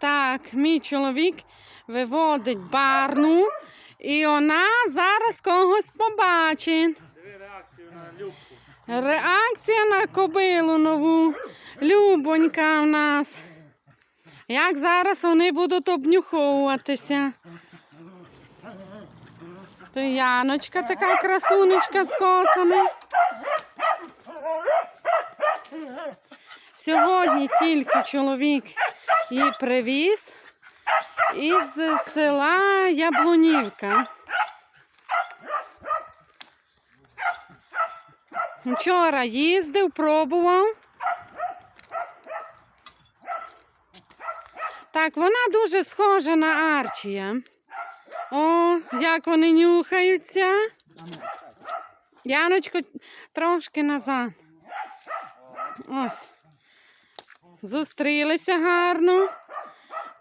Так, мій чоловік виводить барну, і вона зараз когось побачить. Диви реакцію на Любку. Реакція на кобилу нову. Любонька в нас. Як зараз вони будуть обнюховуватися. То Яночка така красунечка з косами. Сьогодні тільки чоловік її привіз із села Яблунівка. Вчора їздив, пробував. Так, вона дуже схожа на Арчія. О, як вони нюхаються. Яночко, трошки назад. Ось. Зустрілися гарно.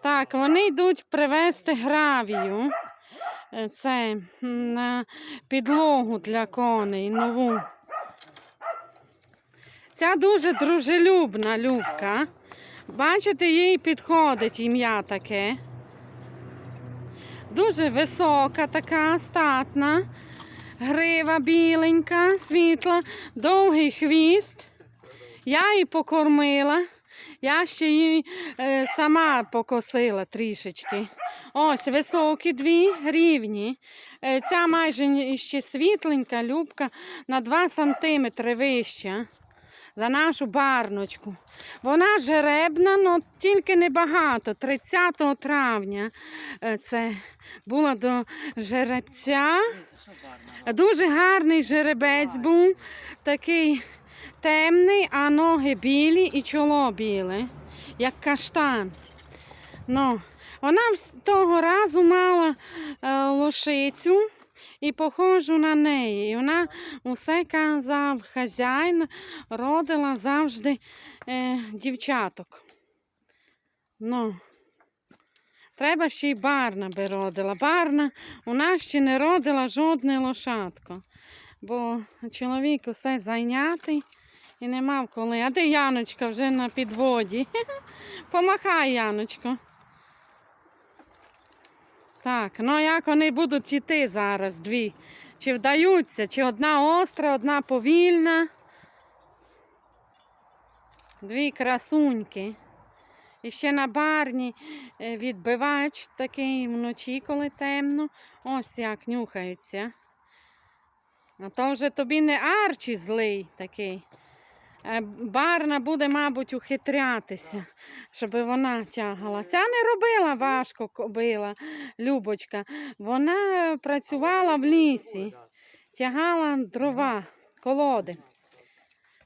Так, вони йдуть привезти гравію. Е, Це на підлогу для коней нову. Ця дуже дружелюбна Любка. Бачите, їй підходить ім'я таке. Дуже висока, така, статна, грива біленька, світла, довгий хвіст. Я її покормила. Я ще її е, сама покосила трішечки. Ось високі дві рівні. Е, ця майже ще світленька, любка на 2 сантиметри вища за нашу барночку. Вона жеребна, але тільки небагато. 30 травня е, це було до жеребця. Дуже гарний жеребець був, такий темний, а ноги білі і чоло біле, як каштан. Ну, вона того разу мала е, лошицю і похожу на неї. І вона усе казав, хазяїн родила завжди е, дівчаток. Ну, треба ще й барна би родила. Барна у нас ще не родила жодне лошадко, бо чоловік усе зайнятий і не мав коли. А де Яночка вже на підводі? Помахай, Яночко. Так, ну як вони будуть йти зараз дві? Чи вдаються, чи одна остра, одна повільна. Дві красуньки. І ще на барні е, відбивач такий вночі, коли темно. Ось як нюхаються. А то вже тобі не арчі злий такий. Е, Барна буде, мабуть, ухитрятися, щоб вона тягала. Ця не робила важко кобила, Любочка. Вона працювала в лісі, тягала дрова, колоди.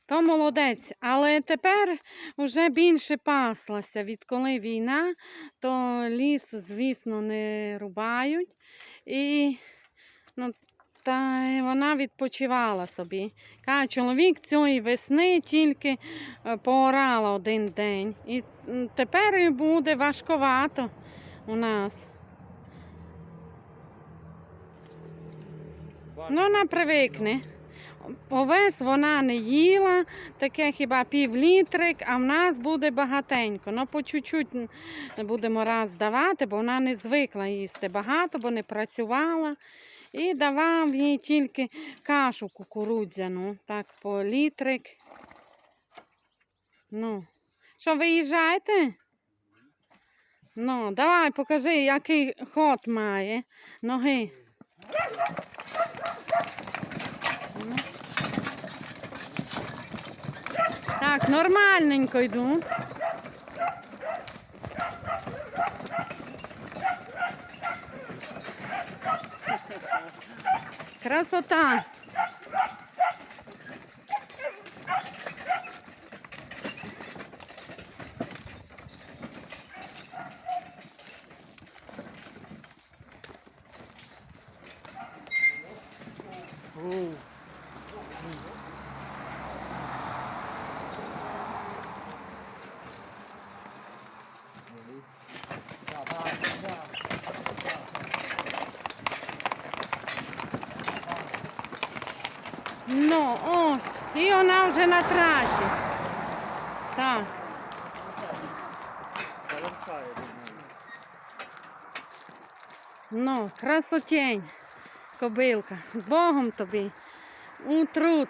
То молодець, але тепер вже більше паслася. Відколи війна, то ліс, звісно, не рубають. І ну, та вона відпочивала собі. Каже, чоловік цієї весни тільки е, поорала один день. І тепер буде важковато у нас. Ну, вона привикне. Овес вона не їла, таке хіба пів літрик, а в нас буде багатенько. Ну, по чуть-чуть будемо раз давати, бо вона не звикла їсти багато, бо не працювала. І давав їй тільки кашу кукурудзяну, так, по літрик. Ну, що, виїжджаєте? Ну, давай, покажи, який ход має. Ноги. Так, нормальненько йду. Красота. Ну, ось. І вона вже на трасі. Так. Ну, красотень, кобилка. З Богом тобі. У труд.